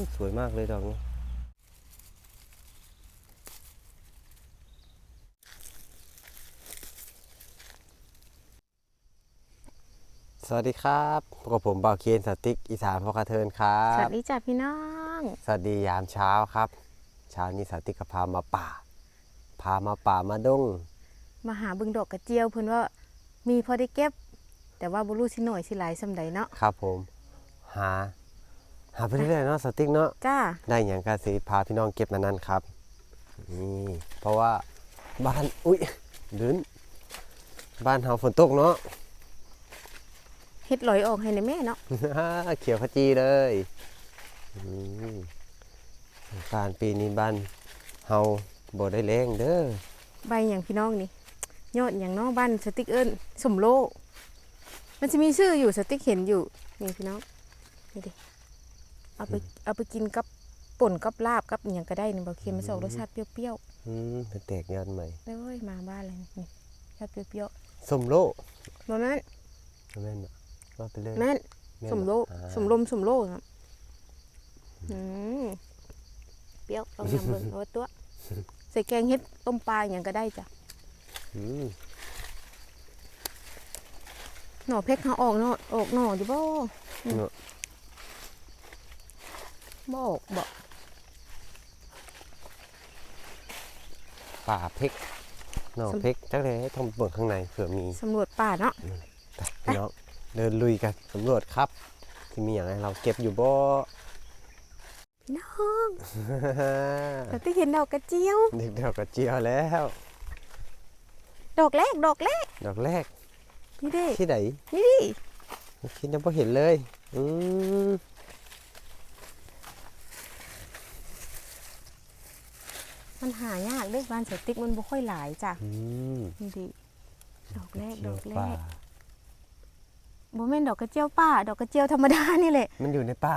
มสวยมากเลยดอกนี้สวัสดีครับพบกับผมบ่าวเคนสติ๊กอีสานพอกระเทินครัสบวัสดีจ้ะพี่น้อง สวัสดียามเช้าครับ เช้านี้สติ๊กก็พามาป่า พามาป่ามาดง มาหาบึงดอกกระเจียวเพิ่นว่ามีพอได้เก็บ แต่ว่าบ่รู้สิหน่อยสิหลายซำใดเนาะครับผม หา หาไปเรื่อยๆเนาะสติ๊กเนาะจ้าได้อย่างกาสิพาพี่น้องเก็บมานั่นครับนี่เพราะว่าบ้านอุ้ยลื่นบ้านเฮาฝนตกเนาะเฮ็ดลอยออกให้ในแม่เนาะเขียวขจีเลยอืมการปีนี้บ้านเฮาบ่ได้แรงเด้อใบหยังพี่น้องนี่ยอดหยังเนาะบ้านสติ๊กเอิ้นสมโลมันจะมีชื่ออยู่สติ๊กเห็นอยู่นี่พี่น้องนี่ดิ เอาไปเอาไปกินกับป่นกับลาบกับอหยังก็ได้นี่บ่เค็มมันจะออกรสชาติเปรี้ยวอืมเป็นแตกยอดใหม่ๆเอ้ยมาบ้านเลยนี่ชาติเปรี้ยวสมโลๆบ่แม่นแม่นบ่ว่าไปเลยแม่นแม่นสมโลอ่าสมลมสมโลครับอืมเปรี้ยวต้องยำเบิ่งเอาตัวใส่แกงเฮ็ดต้มปลาอย่างก็ได้จ้ะอืมหน่อเพชรเขาออกเนาะออกหน่อดิบ่เนาะ บ่ออกบ่ป่าเพกน้องเพกจักเลยต้องเบิ่งข้างในเผื่อมีสำรวจป่าเนาะไปพี่น้องเดินลุยกันสำรวจครับ ที่มีอย่างไรเราเก็บอยู่บ่พี่น้องแต่ที่เห็นดอกกระเจียวเด็กเดียวกับเจียวแล้ว ดอกแรกดอกแรก ดอกแรกนี่เด้ที่ไหนนี่ดิคิดยังไม่เห็นเลย อืม มันหายากเด้บ้านสติ๊กมันบ่ค่อยหลายจ้ะอืมนี่ดิดอกแรกเจีดยวอกแรป่ากบ่แม่นดอกกระเจียวป่า ดอกกระเจียวธรรมดานี่แหละมันอยู่ในป่า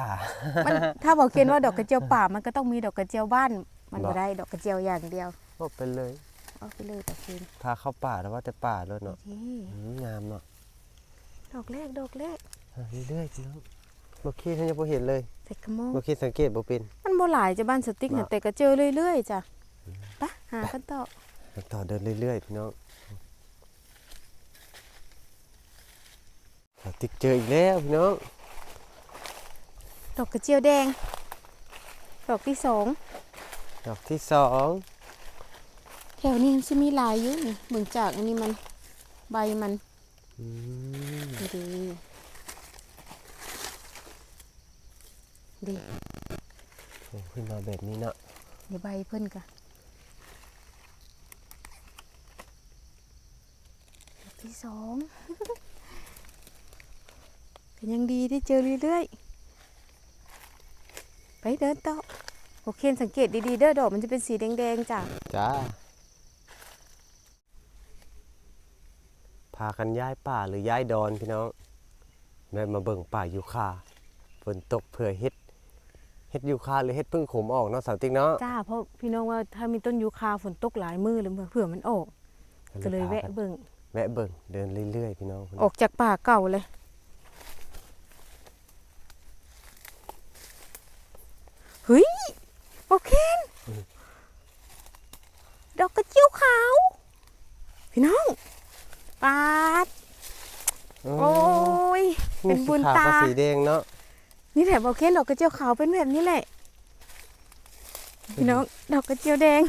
มันถ้าบอกเคนว่าดอกกระเจียวป่า มันก็ต้องมีดอกกระเจียวบ้าน มันบ่บ่ได้ดอกกระเจียวอย่างเดียวโอ้ไปเลยเอาไปเลยแต่เคนพาเข้าป่าแล้วว่าแต่ป่าเลยเนาะนี่อืมงามเนาะดอกแรกดอกแรกอะเรื่อยๆพี่น้องบ่คิดท่านยังบ่เห็นเลยใส่กระโมงบ่คิดสังเกตบ่เป็นมันบ่หลายจะบ้านสติ๊กน่ะบ่แต่ก็เจอเรื่อยๆจ้ะ ไปหากันต่อต่อเดินเรื่อยๆพี่น้องสติ๊กเจออีกแล้วพี่น้อง ดอกกระเจียวแดง ดอกที่สอง ดอกที่สอง แถวนี้มันจะมีหลายอยู่นี่เบิ่งจากอันนี้มันใบมันอืมดีดีดีโอ้ขึ้นมาแบบนี้เนาะเดี๋ยวใบเพิ่นกะดอก ที่สองก็ยังดีที่เจอเรื่อยๆ ไปเดินต่อโอเคสังเกตดีๆ เด้อดอกมันจะเป็นสีแดงๆจ้ะจ้า พากันย้ายป่าหรือย้ายดอนพี่น้องแม่มาเบิ่งป่ายูคาฝนตกเผื่อเฮ็ดเฮ็ดยูคาหรือเฮ็ดพึ่งขมออกเนาะสาวติ๊กเนาะจ้าเพราะพี่น้องว่าถ้ามีต้นยูคาฝนตกหลายมือเลยเผื่อมันออกก็เลยพาแวะกันเบิ่ง แวะเบิ่งเดินเรื่อยๆพี่น้อง ออกจากป่าเก่าเลย เฮ้ยโอเคนดอกกระเจียวขาว พี่น้องปาด โอ้ย เป็นบุญสีขวตากับสีแดงเนาะ นี่แหละบอกเคนดอกกระเจียวขาวเป็นแบบนี้แหละ พี่น้องดอกกระเจียวแดง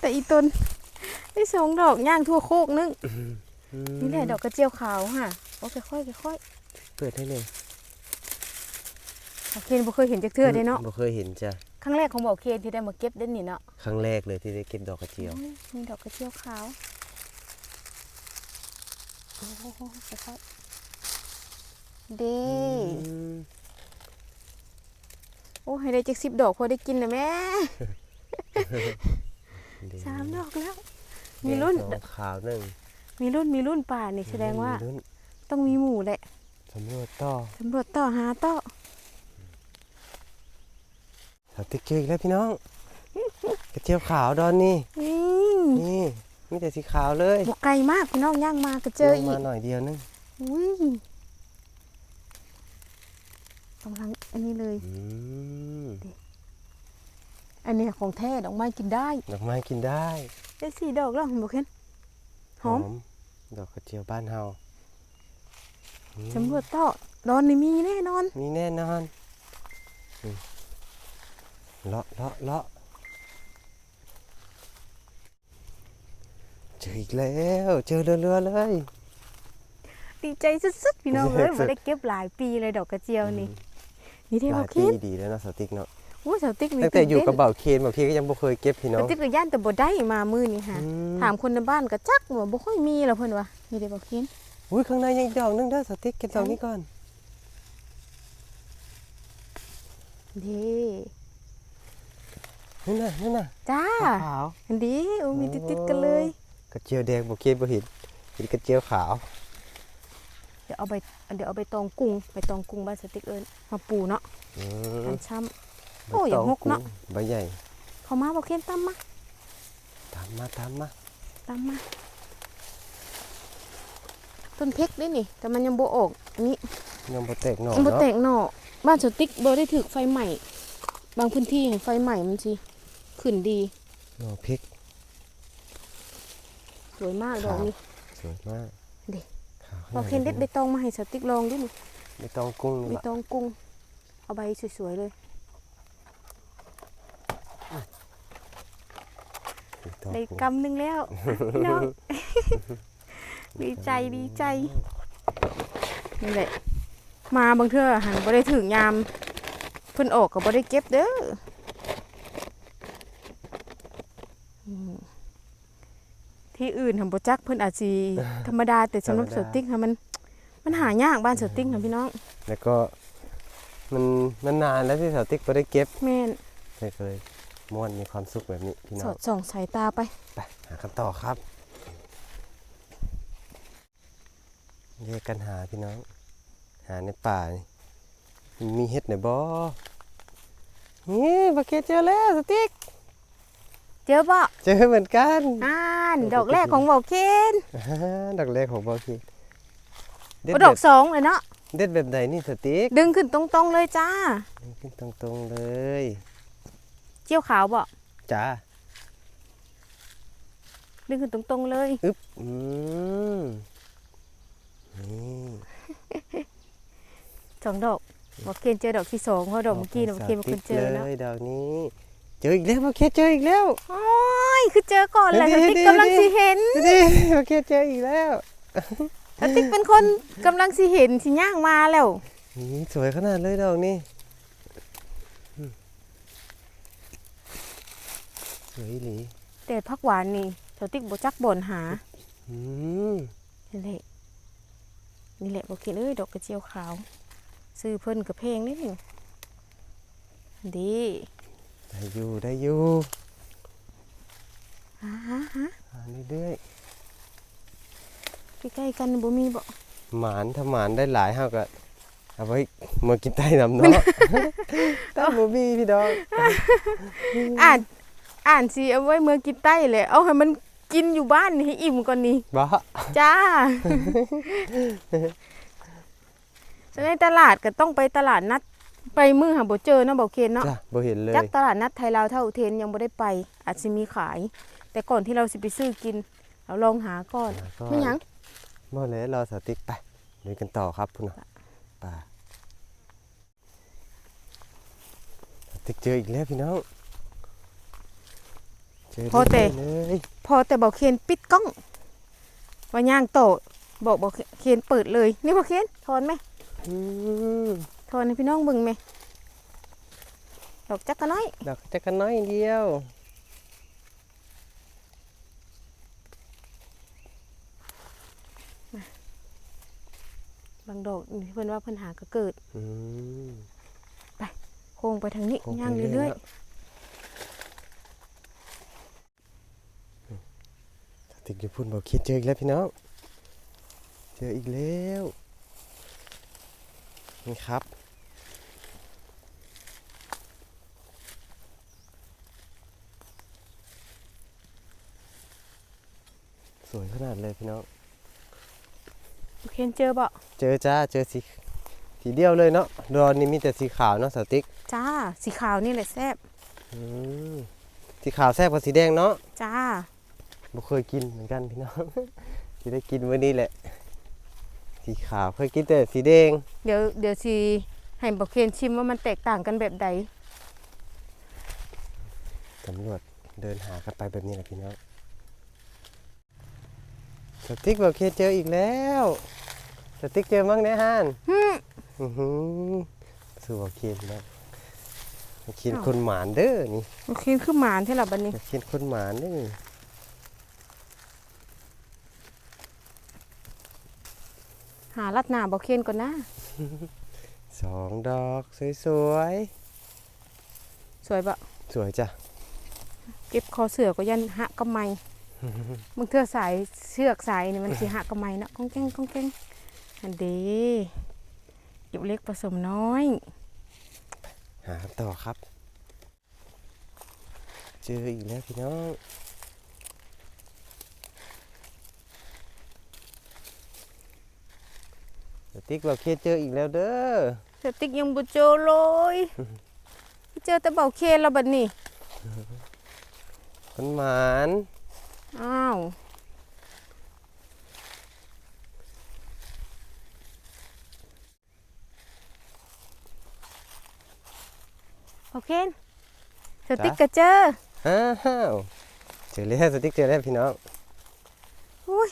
แต่อีตนได้สองดอกย่างทั่วโคกนึงอืม นี่แหละดอกกระเจียวขาวค่ะโอ้ค่อยๆค่อยเปิดให้เลยๆบอกเคนบ่เคยเห็นจักเทื่อได้เนาะบ่เคยเห็นจ้ะครั้งแรกของบอกเคนที่ได้มาเก็บเด่นนี่เนาะครั้งแรกเลยที่ได้เก็บดอกกระเจียวอืมมีดอกกระเจียวขาวโอ้โหค่อยๆเด้อืมโอ้ให้ได้จักสิบดอกพอได้กินนะแม่ดีสามดอกแล้ว มีรุ่นแดงสองขาวหนึ่ง มีรุ่นมีรุ่นป่านี่แสดงว่ามีรุ่นต้องมีหมู่แหละสำรวจต่อสำรวจต่อหาต่อสาวติ๊กเจออีกแล้วพี่น้อง กระเจียวขาวดอนนี่ นี่นี่มีแต่สีขาวเลยบกไกลมากพี่น้องย่างมาก็เจอลงอีมากหน่อยเดียวนึงอุ้ยกำลังอันนี้เลย อืมอันนี้ของแท้ดอกไม้กินได้ดอกไม้กินได้ ได้สี่ดอกแล้วเห็นบ่เคน หอม ดอกกระเจียวบ้านเฮาอืมสำรวจต่อดอนนี่มีแน่นอน มีแน่นอนอืมเลาะเลาะเลาะเจออีกแล้ว เจอเรือๆเลย ดีใจสุดๆพี่น้องเอ้ยสุบ่ดๆได้เก็บหลายปีเลยดอกกระเจียวนี่ นี่ที่หบ่ลายเคนปีดีแล้วเนาะสติ๊กเนาะโอ้ยสาวติ๊กนี่ตั้งแต่อยู่กับตื่นเบาเคนเบาเคนก็ยังบ่เคยเก็บพี่เต้น้นองสาวติ๊กก็ย่านแต่บ่ได้มามื้อนี้ค่ะอืมถามคนในบ้านก็จักว่าบ่ค่อยมีแล้วเพิ่นว่านี่เด้บ่เคนอุ้ยข้างในยังอีกดอกนึงเด้อสติ๊กเก็บดอกนี้ก่อนเด้นั่นน่ะนั่นน่ะจ้าขาวอันดีโอ้มีโอ้ติดๆกันเลยกระเจียวแดงบ่เคนบ่เห็นเห็นกระเจียวขาวเดี๋ยวเอาไปเดี๋ยวเอาไปตองกุ้งไปตองกุ้งบ้านสาวติ๊กเอิ้นมาปูเนาะอืมอันช้ำ โอ้ยอย่าหกเนาะใบใหญ่ เข้ามาบ่เคนตามมาตามมาตามมาตามมาต้นเพชรนี่นี่ แต่มันยังบ่ออก อันนี้ยังบ่แตกหน่อมันบ่เนาะแตกหน่อบ้านสติ๊กบ่ได้ถูกไฟใหม่ บางพื้นที่เห็นไฟใหม่มันสิขึ้นดีหน่อพริกสวยมากดอกนี้สวยมากดิขาวบ่เคนเด็ดใบตองมาให้สติ๊กลองดินี่ไม่ต้องกุ้งใบนี่ล่ะตองกุ้ง เอาใบสวยๆเลย ไม่ต้องได้กุ้งกำหนึงแล้วพี่น้องดีใจดีใจนี่แหละมาบางเทื่อหันบ่ได้ถึงยามเพิ่นออกก็บ่ได้เก็บเด้ออืมที่อื่นทำบ่จักเพิ่นอาจสิธรรมดาแต่สำหรับสติ๊กค่ะมันมันหายากบ้านสติ๊กค่ะพี่น้อง แล้วก็มันมันนานแล้วที่สาวติ๊กบ่ได้เก็บแม่นเลยเคย ม่วนมีความสุขแบบนี้พี่น้สอองดส่องสายตาไป ไปหาคำตอบครับแยกกันหาพี่น้อง หาในป่านี่มันมีเห็ดไหนบ่นี่บักเก็ตเจอแล้วสติ๊กเจอบ่เจอเหมือนกันอ่านดอกแรกของเบาเคนอ่าดอกแรกของบอคีเด็ดโอ้แบดอกบสองเลยเนาะเด็ดแบบไหนนี่สติ๊ก ดึงขึ้นตรงๆเลยจ้าขึ้นตรงๆเลย เจียวขาวบ่จ้าดึงขึ้นตรงๆเลย อึ๊บอืมนี่สองดอกเบาเคนเจอดอกที่สองเพราะดอกเมื่อกี้น่ะเบาเคนเป็นคนเจอเลเนาะยดอกนี้ เจออีกแล้วบอเคเจออีกแล้วโอ้ยคือเจอก่อนแหละเดี๋สยวติ๊กเดี๋ยวกำลังสิเห็นดูดิบอเคเจออีกแล้วสติ๊กเป็นคนกำลังสิเห็นสิย่างมาแล้วนี่สวยขนาดเลยดอกนี้อืม สวยอีหลีแต่พักหวานนี่สติ๊กบ่จักบ่นหาอืมนี่แหละนี่แหละบ่เคนเอ้ยดอกกระเจียวขาว ซื้อเพิ่นกับเพลงนิดหนึงดีได้อยู่ได้อยู่ฮะฮะฮะหาเรื่อยใกล้ๆกันบ่มีบ่ๆหมานถ้าหมานได้หลายเฮาก็เอาไว้มากินใต้น้ำเนาะใต้บ่มีพี่ดอกอ่าน อ่านสิเอาไว้เมื่อกินใต้แหละเอาให้มันกินอยู่บ้านนี่ให้อิ่มก่อนนี่บ่จ้าในตลาดก็ต้องไปตลาดนัดไปมือหาบ่เจอเนาะบ่เคนเนาะจ้ะบ่เห็นเลยจักตลาดนัดไทยลาวเท่าอุเทนยังบ่ได้ไป อาจสิมีขาย แต่ก่อนที่เราสิไปซื้อกิน เราลองหาก่อนก็ไม่หยังบ่เลยรอสติ๊กไปลุยกันต่อครับพุ่นน่ะไป่าสติ๊กเจออีกแล้วพี่น้องเจอ พอแต่เรื่อยๆเลยพอแต่บ่เคนปิดกล้องว่าย่างโตะบอกบ่เคนเปิดเลย นี่บ่เคนถอนไหมอืมถอนให้พี่น้องเบิ่งไหมดอกจักกะน้อย ดอกจักรน้อยเดียวบางดอกนี่เพิ่นว่าเพิ่นหาก็เกิดอืมโค้งไปทางนี้โค้งไปย่างเรื่เรื่ออยยๆ ติ๊กอยู่พุ่นบอกคิดเจออีกแล้วพี่น้องเจออีกแล้วนี่ครับสวยขนาดเลยพี่น้องๆบ่เคนเจอบ่เจอจ้าเจอสีสีเดียวเลยเนาะดอนนี่มีแต่สีขาวเนาะสติ๊กจ้า สีขาวนี่แหละแซ่บอืมสีขาวแซ่บกว่าสีแดงเนาะจ้า บ่เคยกินเหมือนกันพี่น้องที่ได้กินวันนี้แหละ สีขาวเคยกินแต่สีแดง เดี๋ยวเดี๋ยวสิให้บอกเคนชิมว่ามันแตกต่างกันแบบใดตำรวจเดินหากันไปแบบนี้แหละพี่น้องสติ๊กบอกเคเจออีกแล้วสติ๊กเจอมั้งเนี่ยฮานฮึมอื้อหือสู้บอกเคนพี่น้องบอกเคนอ้าวคนหมานเด้อนี่บอกเคนคือหมานใช่หรอบัดนี้บอกเคนคนหมานเด้อนี่ หาลัดหน้าบอกเคนก่อนนะ สองดอกสวยสวยบะๆสวยจ้ะ เก็บคอเสือก็ยันหักกำไมมึงเทื่อสายเชือกสายนี่มันสิหักกำไมเนาะก้องแก้งก้องแก้งอันเดีเก็บเล็กผสมน้อย หาคำต่อครับ เจออีกแล้วพี่น้อง ติ๊กบอกเคเจออีกแล้วเด้อสติ๊กยังบ่เจอเลยเจอแต่เบาเคนแล้วบัดนี้คนหมานอ้าวเบาเคนสติ๊กก็เจออ้าวเจอแล้วสติ๊กเจอแล้วพี่น้องอุ้ย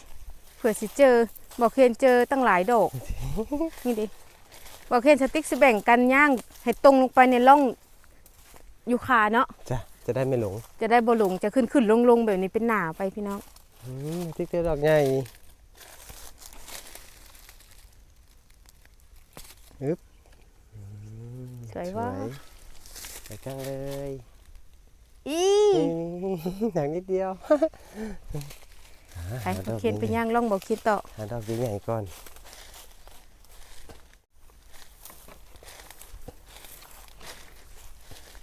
เผื่อสิเจอ บอกเคนเจอตั้งหลายดอก นี่ดิบอกเคนสติ๊กสิแบ่งกันย่างให้ตรงลงไปในร่องอยู่ขาเนาะจ้ะจะได้ไม่หลง จะได้บ่หลงจะขึ้นขึ้นลงลงแบบนี้เป็นหนาไปพี่น้องอืมสติ๊กเจอดอกใหญ่อึ๊บอืมสวยว่าสวยจังเลย อีนี่หนังนิดเดียว ไปบอกเคนไปย่างร่องบอกเคนต่อหาดอกใหญ่ๆก่อน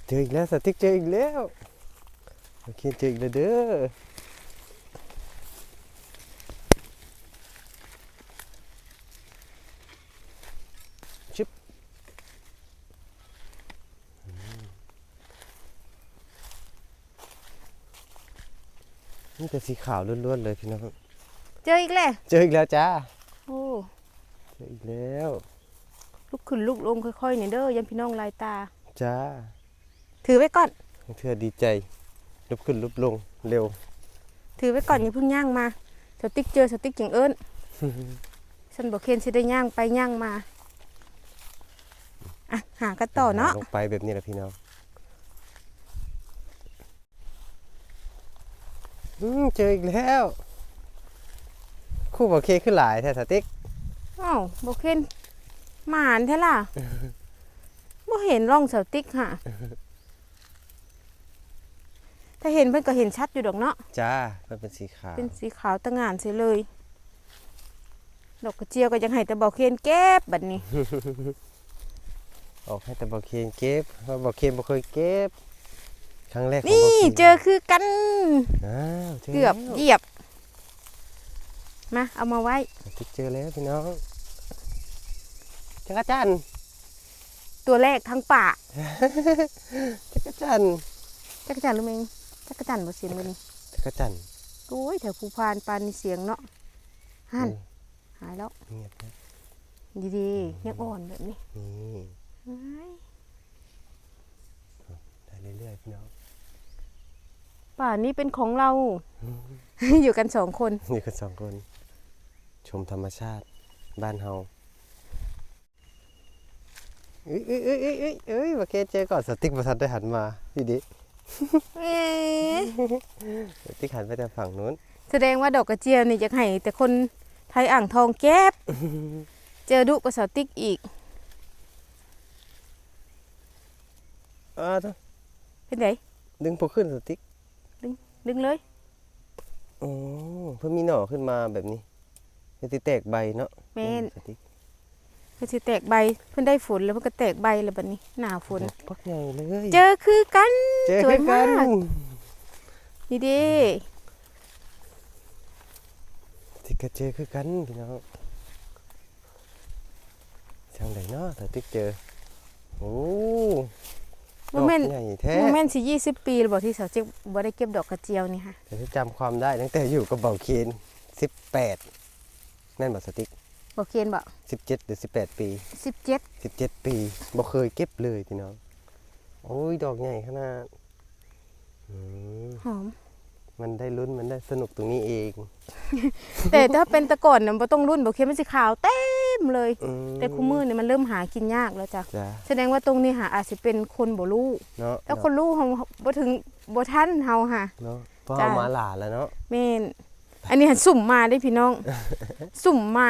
เจออีกแล้วสติ๊กเจออีกแล้วโอเคเจออีกแล้วเด้อ นี่แต่สีขาวล้วนๆเลยพี่น้อง เจออีกแล้วเจออีกแล้วจ้า โอ้เจออีกแล้ว ลุกขึ้นลุกลงค่อยๆเนี่ยเด้อยันพี่น้องลายตา จ้า ถือไว้ก่อน เธอดีใจ ลุกขึ้นลุกลงเร็ว ถือไว้ก่อนอย่าเพิ่งย่างมาสติ๊กเจอสติ๊กอย่างเอิ้นฉันบอกเคนสิได้ย่างไปย่างมา อะหากันต่อเนาะลงไปแบบนี้แหละพี่น้องอืม เจออีกแล้ว คู่บอกเคขึ้นหลายแท้สติ๊กอ้าวบอกเคนหมานแท้ล่ะบ่เห็นร่องสติ๊กค่ะถ้าเห็นเพิ่นก็เห็นชัดอยู่ดอกเนาะจ้ามันเป็นสีขาวเป็นสีขาวตะงานเสียเลยดอกกระเจียวก็ยังให้แต่บอกเคนเก็บบัดนี้ออกให้แต่บอกเคนเก็บเพราะบอกเคนบ่เคยเก็บ ครั้งแรกของนี่บอกเคนเจอคือกัน อ้าวเจอเกือบแล้วเหยียบ มา เอามาไว้สติ๊กเจอแล้วพี่น้องจักรจันทร์ตัวแรกทั้งป่าจักรจันทร์จักรจันทร์รู้ไหมงจักรจันทร์บ่เสียงเลยนี่จักรจันทร์โอ้ยแถวภูพานปานนี่เสียงเนาะหันเออหายแล้ว เงียบนะดีๆยังอ่อนแบบนี้นี่ เฮ้ยได้ เรื่อยๆพี่น้องป่านี้เป็นของเรา อยู่กันสองคนอยู่กันสองคน ชมธรรมชาติ บ้านเฮาเอ้ยเอ้ยเอ้ยเอ้ยเอ้ยเอ้ยโอเคเจอก่อนสติ๊กประทัดได้หันมาดีดิเอ๊ะสติ๊กหันไปแต่ฝั่งนู้น แสดงว่าดอกกระเจียวนี่จะให้แต่คนไทยอ่างทองเก็บเจอดุกระสาวติ๊กอีกอ้าต้อง เป็นไงดึงพวกขึ้นสติ๊กดึงเลยโอ้เพิ่มมีหน่อขึ้นมาแบบนี้มันจะแตกใบเนาะแม่นสติ๊กเพื่อสิแตกใบเพิ่นได้ฝนแล้วเพิ่นก็แตกใบแล้วบัดนี้ หน้าฝนดอกพักใหญ่เลยเจอคือกันเจอสวยกัมานกนี่ดิสติ๊กก็เจอคือกันพี่น้องทางไหนเนาะสติ๊กเจอโอ้บ่แม่น ดอกใหญ่แท้โมเมนต์สิยี่สิบปีแล้วบอกที่สาวเจ๊กบ่ได้เก็บดอกกระเจียวนี่ค่ะแต่ที่จำความได้ตั้งแต่อยู่กับเบาเคน18แม่นบ่สติ๊กบอกเคนบอก17หรือ18ปีสิบเจ็ด17ปีบ่เคยเก็บเลยพี่น้องโอ้ยดอกใหญ่ขนาดอืมหอม มันได้ลุ้นมันได้สนุกตรงนี้เอง แต่ถ้าเป็นแตะก่อนน่ะบ่ต้องรุ่นบอกเคนมันสิขาวเต็ มเลยอืมแต่คู่มือเนี่ยมันเริ่มหากินยากแล้วจ้ะจ้ะแสดงว่าตรงนี้หาอาจสิเป็นคนบ่รู้เนาะแล้วคนรู้เฮาบ่ถึงบ่ทันเฮาค่ะเนาะเพราะจ้ะเอามาหลานแล้วเนาะแม่นอันนี้หันสุ่มมาได้พี่น้อง สุ่มมา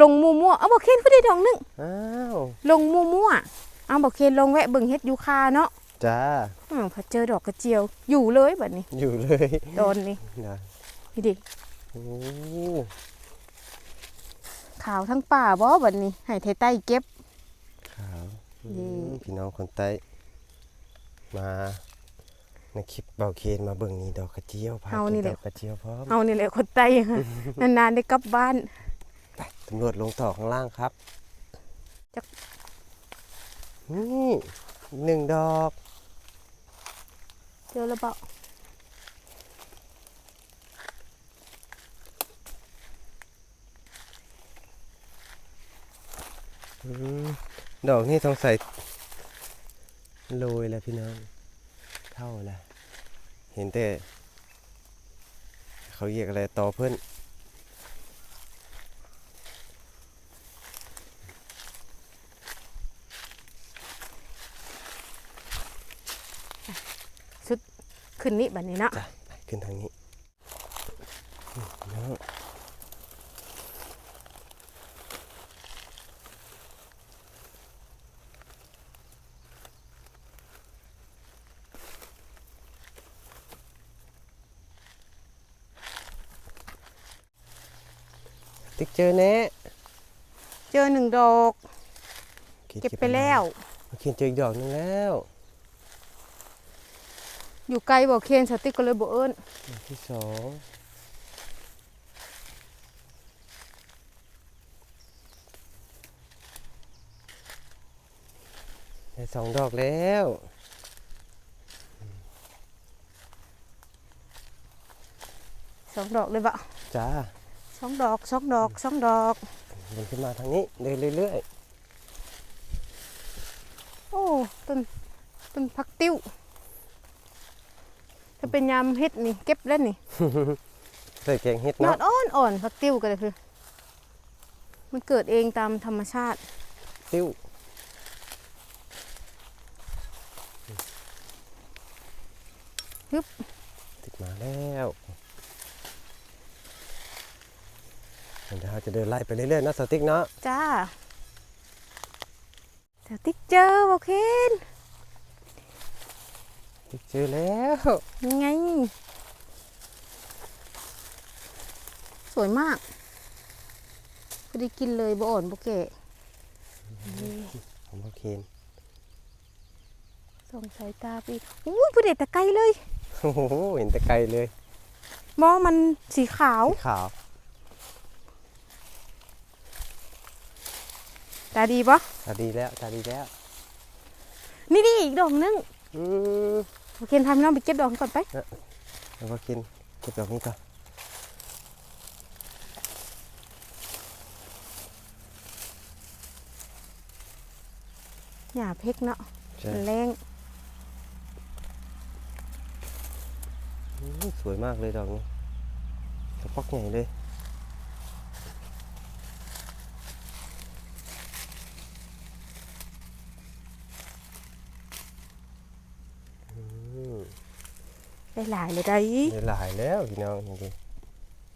ลงมั่วๆเอาบอกเคนก็ได้ดอกหนึงอ้าวลงมั่วๆเอาบอกเคนลงแวะเบิ่งเฮ็ดยูคาเนาะจ้าอืมพอเจอดอกกระเจียว อยู่เลยบัดนี้ อยู่เลยตอนนี้นะนี่ดิโอ้ขาวทั้งป่าบ่บัดนี้ ให้ไทใต้เก็บ ขาวนี่อืมพี่น้องคนใต้ มาในคลิปเบาเคนมาเบิ่งนี่ดอกกระเจียวพากินดอกกระเจียวพร้อมเอานี่แหละคนใต้ค่ะนานๆได้กลับบ้านไปตำรวจลงต่อข้างล่างครับจัก นี่อีกหนึ่งดอก เจอแล้วเปล่า ดอกนี่ต้องใส่โรยแล้วพี่น้องเท่าแล้วเห็นแต่ เขาเรียกอะไรต่อเพื่อนขึ้นนี่บัดนี้เนาะจ้ะไปขึ้นทางนี้อืมเนาะติ๊ก เจอแน่เจอหนึ่งดอก เก็บไปแล้วเมื่อกี้เจออีกดอกหนึงแล้ว อยู่ไกลบ่เคนสติ๊กก็เลยบ่เอิ้นดอกที่สองได้สองดอกแล้วสองดอกเลยบ่จ้า สองดอกสองดอกสองดอกมันขึ้นมาทางนี้เดินเรื่อยโอ้ต้นต้นผักติ้ว ถ้าเป็นยามเฮ็ดนี่เก็บแล้วนี่ๆใส่แกงเห็ดยอเนาะดอ่อนอ่อนผักติ้วก็เลยคือ มันเกิดเองตามธรรมชาติ ติ้วติดมาแล้ว เดี๋ยวเราจะเดินไล่ไปเรื่อยๆเนาะสติ๊กเนาะจ้าแต่ติ๊กเจอโอเคนติ๊กเจอแล้วยังไง สวยมากพอดีกินเลยบ่อ่อนบ่แก่ของพ่อเคนส่องสายตาไปอู้ผู้เด็ดแต่ไกลเลย โอ้โหเห็นแต่ไกลเลยมองมันสีขาว สีขาว ตาดีปะตาดีแล้วตาดีแล้ว นี่นี่อีกดอกนึงอืมโอเคทำให้น้องไปเก็บดอกก่อนไปแล้วพ่อเคนเก็บดอกนี้ก่อนหญ้าเพกเนาะใช่มันแรงอืมสวยมากเลยดอกนี้กระปอกใหญ่เลยอืม ได้ หลายเลยได้ได้หลายแล้วพี่น้องจริง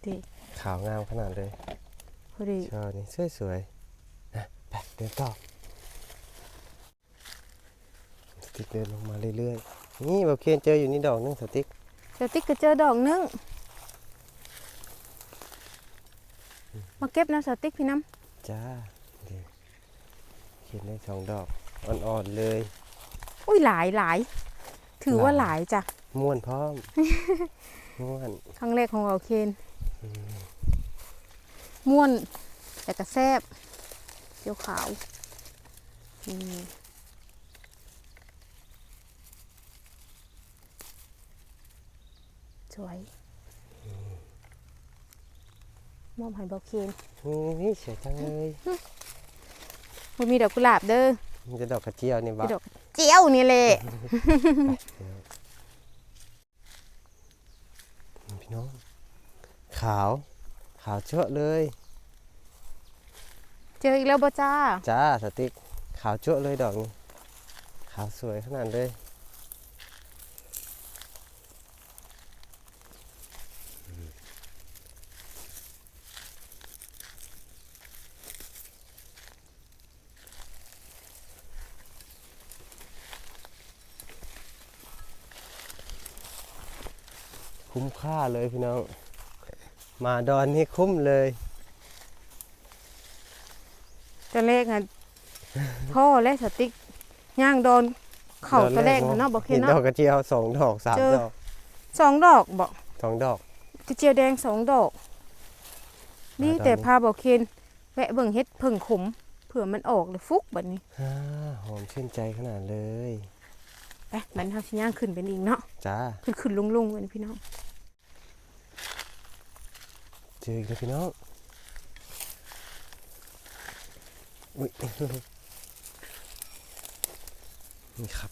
ดีๆขาวงามขนาดเลยพอดีชอบนี่สวยๆนะไปเดินต่อสติ๊กเดินลงมาเรื่อยๆ นี่บอกเคนเจออยู่นี่ดอกนึงสติ๊กเดี๋ยวติ๊กก็เจอดอกนึงมาเก็บนะสติ๊กพี่น้จ้าเดี๋ยวเคนได้สองดอกอ่อนๆเลยำอุ้ยหลายหลาย ถือว่าหลายจ้ะ ม่วนพร้อม ม่วนครั้งแรกของเราเคนม่วน แต่ก็แซบเจียวขาวนี่สวยมอบให้เบาเคนนี่สวยจังเลยมันมีดอกกุหลาบเด้อมันจะดอกกระเจียวนี่มีบ่ดอกเจียวนี่แหละ พี่ น้อง ขาว ขาวเชอะเลย เจออีกแล้วบ่จ้า จ้าสติ๊กขาวเจ้าเลยดอกนี้ขาวสวยขนาดเลย คุ้มค่าเลยพี่น้อง มาดอนนี่คุ้มเลยตอนแรกอะพ่อและสติ๊กย่างโดนเข่าตอนแรกน่ะเนาะบ่เคนเห็นดอเนาะกกระเจียวสองดอกสามเจอดอกสองดอกบ่สองดอกกระเจียวแดงสองดอก นี่มาตอนนี้แต่พาบ่เคนแวะเบิ่งเฮ็ดเพิ่งขมเผื่อมันออกเลยฟุกบัดนี้อ่าหอมชื่นใจขนาดเลยไปบัดนี้เฮาสิย่างขึ้นเป็นอีกเนาะจ้าขึ้นขึ้นลงๆกันพี่น้อง เจออีกแล้วพี่น้องอุ้ยนี่ครับ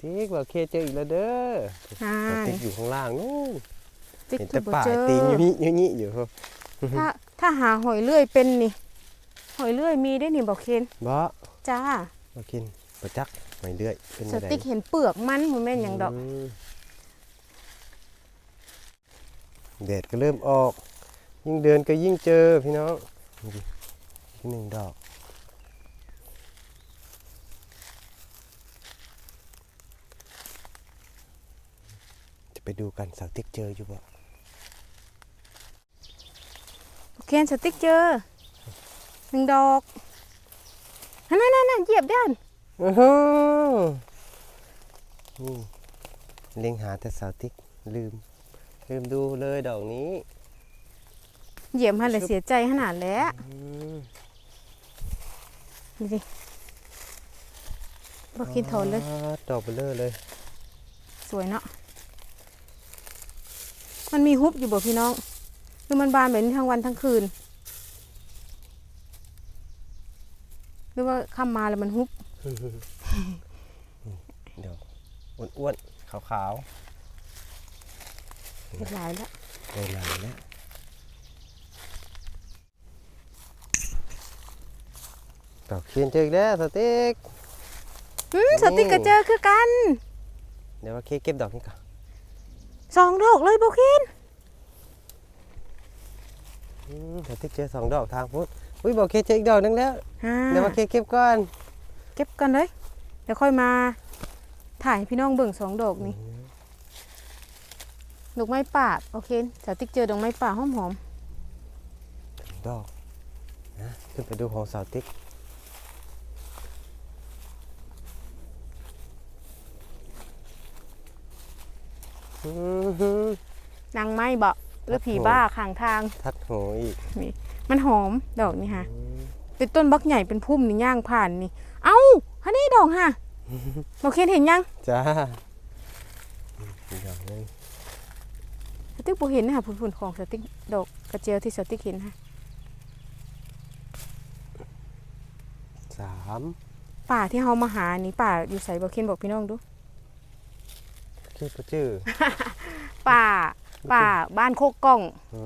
ติ๊กบอกเคเจออีกแล้วเด้ออ่าแต่ติ๊กอยู่ข้างล่างนู่นติ๊กเห็นคืแต่อบ่ป่ายเจอตีนอยู่นี่อยู่นี่อยู่ครับถ้าถ้าหาหอยเลื่อยเป็นนี่ห อยเลื่อยมีได้นี่บ่เคนบ่จ้ามากินประจักไม่เลื่อยเป็นสอะไรติ๊กเห็นเปลือกมันบ่แม่นหยังดอกมแดดก็เริ่มออก ยิ่งเดินก็ยิ่งเจอพี่น้องนี่ดิอีกหนึ่งดอกจะไปดูกันสาวติ๊กเจออยู่บ่โอเคสติ๊กเจอ หนึ่งดอกนั่นนั่นนั่นเหยียบด้านอื้อหือนี่เล็งหาแต่สาวติ๊กลืม ลืมดูเลยดอกนี้ เหยียบหันเลยเสียใจขนาดแล้วอืมนี่ดิบอกกินถอนเลยอ่าดอกเบลเลอร์เลย สวยเนาะมันมีฮุบอยู่บ่พี่น้อง คือมันบานแบบนี้ทั้งวันทั้งคืน หรือว่าค่ำมาแล้วมันฮุบดอกอ้วนๆขาวเห็ดหลายแล้วๆเลยนานแล้วดอกเขียนเจออีกแล้วสติ๊กอืมสติ๊กกระเจอคือกัน เดี๋ยวว่าเคเก็บดอกนี้ก่อนสองดอกเลยบอกิน อืมสติ๊กเจอสองดอกทางพุทธอุ้ยบอกเคเจออีกดอกนึงแล้วอ่าเดี๋ยวว่าเคเก็บก่อน เก็บกันเลยเดี๋ยวค่อยมาถ่ายให้พี่น้องเบิ่งสองดอกนี่ดอกไม้ป่าโอเคสติ๊กเจอดอกไม้ป่าหอมดอกนะขึ้นไปดูของสาวติ๊กอือหือๆนางไม้บ่ หรือผีบ้าข้างทาง ทัดหูอีกมันหอมดอกนี่ค่ะอืมเป็นต้นบักใหญ่เป็นพุ่มนี่ย่างผ่านนี่ เอ้าฮันนี่ดอกค่ะบอกเคนเห็นยังจ้าอีกดอกหนึงสติ๊กบ่เห็นนะคะผุนๆของสติ๊กดอกกระเจียวที่สติ๊กเห็นค่ะสามป่าที่เฮามาหานี่ป่าอยู่ไสบอกเคนบอกพี่น้องดูชื่อปะชื่อป่า ป่าบ้านโคกกล่องอื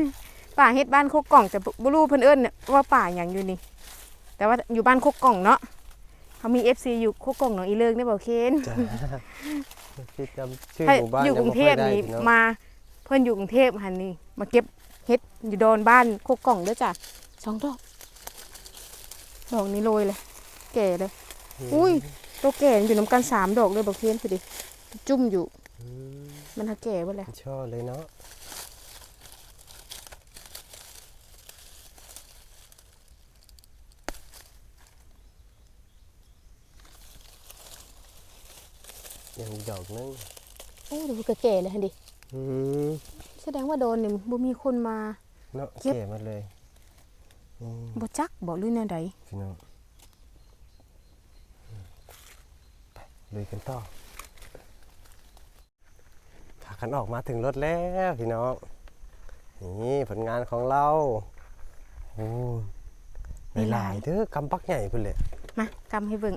มป่าเฮ็ดบ้านโคกกล่องแต่บ่รู้เพิ่นเอิ้นว่าป่าหยังอยู่นี่ แต่ว่าอยู่บ้านโคกกล่องเนาะเขามี FC อยู่โคกกล่องหนองอีเลิงได้บ่เคนจ้าพี่จำชื่อถ้าหมู่บ้านอยู่กรุงเทพยังบ่ค่อยนี่ได้พี่น้องมาเพิ่นอยู่กรุงเทพหันนี่มาเก็บเฮ็ดอยู่ดอนบ้านโคกกล่องเด้อจ้ะสองดอกดอกนี้โรยเลย แก่เลยอุ้ยตัวแก่อยู่น้ำกันสามดอกเลยบอกเพี้ยนสิดิจุ่มอยู่อื มมันหาแก่ไปแล้วชอบเลยเนาะยังมีดอกนึงโอ้ดูกระแก่เลยหั่นดิอืมแสดงว่าโดนนี่บ่มีคนมา เนาะเก็บเก๋มาเลยอืมบ่จักบ่หรือแนวใดพี่น้องไปลุยกันต่อพา กันออกมาถึงรถแล้วพี่น้อง นี่ผลงานของเราโอ้หลายๆเด้อกำปักใหญ่พุ่นเลยมากำให้เบิ่ง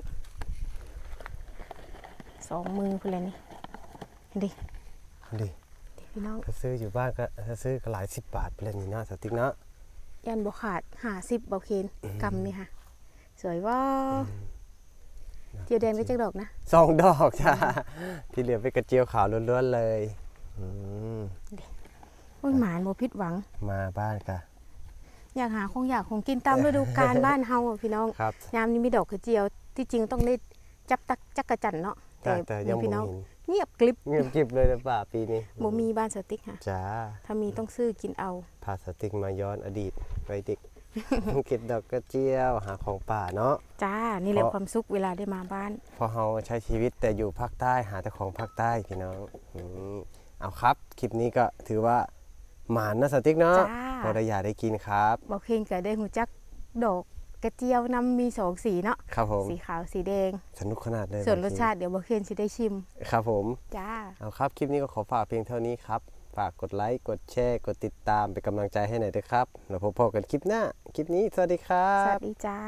สองมือพุ่นเลยนี่เห็นดิดิเดี๋ยวพี่น้องถ้าซื้ออยู่บ้านก็ถ้าซื้อก็หลายสิบบาทไปเลยนี่เนาะสติ๊กเนาะยันบ่ขาด50บ่เคนกำนี่ค่ะ สวยว่าเจียวแดงได้จักดอกนะสองดอกจ้าที่เหลือไปนกระเจียวขาวล้วนๆเลยอืม โอ้ยหมานบ่ผิดหวัง มาบ้านกะ อยากหาคงอยากคงกินตามฤดูกาลบ้านเฮาอะพี่น้อง ครับยามนี้มีดอกกระเจียว ที่จริงต้องได้จับตักจักกระจันเนาะแต่แต่ยังพี่บ่น้อง เห็นเงียบกลิบเงียบกริบเลยนะป่าปีนี้บ่มีบ้านสติ๊กค่ะ จ้าถ้ามีต้องซื้อกินเอา พาสติ๊กมาย้อนอดีตไปเด็กเก็บดอกกระเจียวหาของป่าเนาะ จ้า นี่แหละเพราะ ความสุขเวลาได้มาบ้านเพอเราใช้ชีวิตแต่อยู่ภาคใต้หาแต่ของภาคใต้พี่น้องอืม เอาครับ คลิปนี้ก็ถือว่าหมานนะสติ๊กเนาะจ้า พอได้อยากได้กินครับ บอกเคนก็ได้หูจักดอกกระเจียวนำมีสองสีเนาะครับผม สีขาวสีแดง สนุกขนาดเลยส่วนรสชาติเดี๋ยวบอกเคนสิได้ชิม ครับผม จ้า เอาครับ คลิปนี้ก็ขอฝากเพียงเท่านี้ครับ ฝากกดไลค์ กดแชร์ กดติดตามเป็นกำลังใจให้หน่อยด้วยครับ แล้วพบกันคลิปหน้า คลิปนี้สวัสดีครัสบวัสดีจ้า